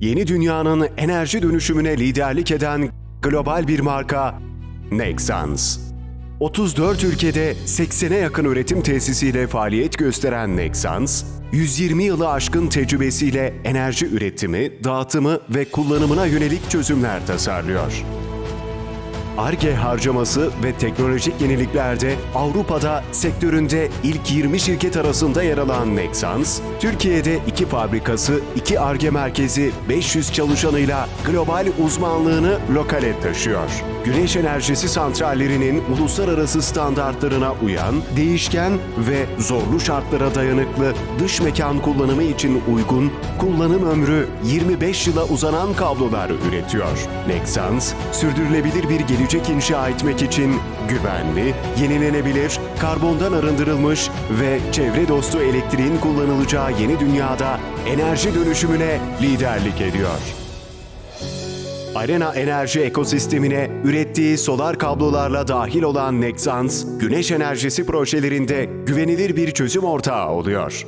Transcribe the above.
Yeni dünyanın enerji dönüşümüne liderlik eden global bir marka Nexans. 34 ülkede 80'e yakın üretim tesisiyle faaliyet gösteren Nexans, 120 yılı aşkın tecrübesiyle enerji üretimi, dağıtımı ve kullanımına yönelik çözümler tasarlıyor. ARGE harcaması ve teknolojik yeniliklerde Avrupa'da sektöründe ilk 20 şirket arasında yer alan Nexans, Türkiye'de iki fabrikası, iki ARGE merkezi, 500 çalışanıyla global uzmanlığını lokale taşıyor. Güneş enerjisi santrallerinin uluslararası standartlarına uyan, değişken ve zorlu şartlara dayanıklı dış mekan kullanımı için uygun, kullanım ömrü 25 yıla uzanan kablolar üretiyor. Nexans, sürdürülebilir bir gelecek inşa etmek için güvenli, yenilenebilir, karbondan arındırılmış ve çevre dostu elektriğin kullanılacağı yeni dünyada enerji dönüşümüne liderlik ediyor. Arena Enerji ekosistemine ürettiği solar kablolarla dahil olan Nexans, güneş enerjisi projelerinde güvenilir bir çözüm ortağı oluyor.